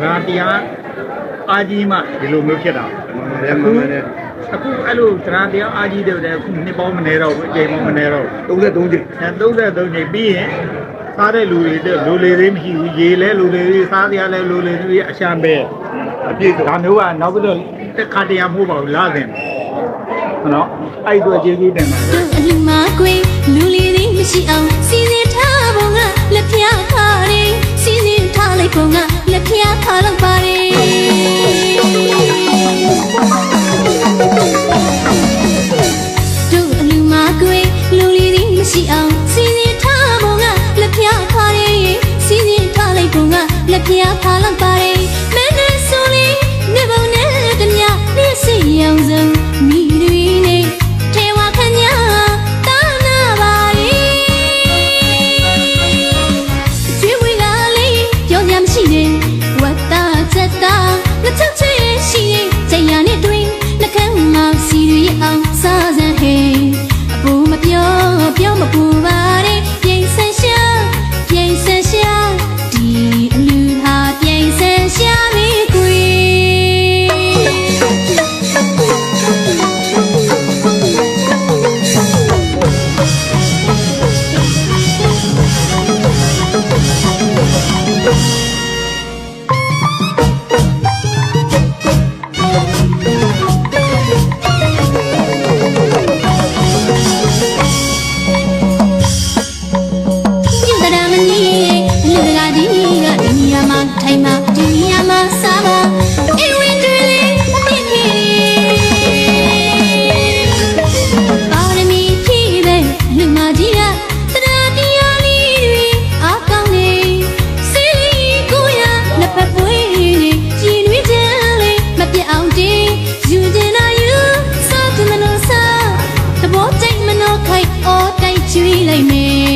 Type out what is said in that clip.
ရာတရားအာကြီးမှဒီလိုမျိုးဖြစ်တာမှန်တယ်မှန်တယ်အခုအဲ့လိုသရတရားအာကြီးတွေလည်းအခုနှစ်ပေါင်းမနေတော့ဘူးအချိန်ပေါင်းမနေတော့ဘူး33ချိန်အဲ33ချိန်ပြီးရင်စားတဲ့လူတွေတဲ့လူလေသေးမရှိဘူးရေလဲလူလေသေးစားတရားလဲလူလေသေးအရှမ်းပဲအပြည့်ဒါမျိုးကနောက်ပြီးတော့တစ်ခါတရံမဟုတ်ပါဘူးလာစဉ်ဟုတ်နော်အဲ့ဒီတော့ကျေးဇူးတင်ပါတယ်တို့အလူမကွေလူလီ ပုံက khách ô tay chui lại mềm.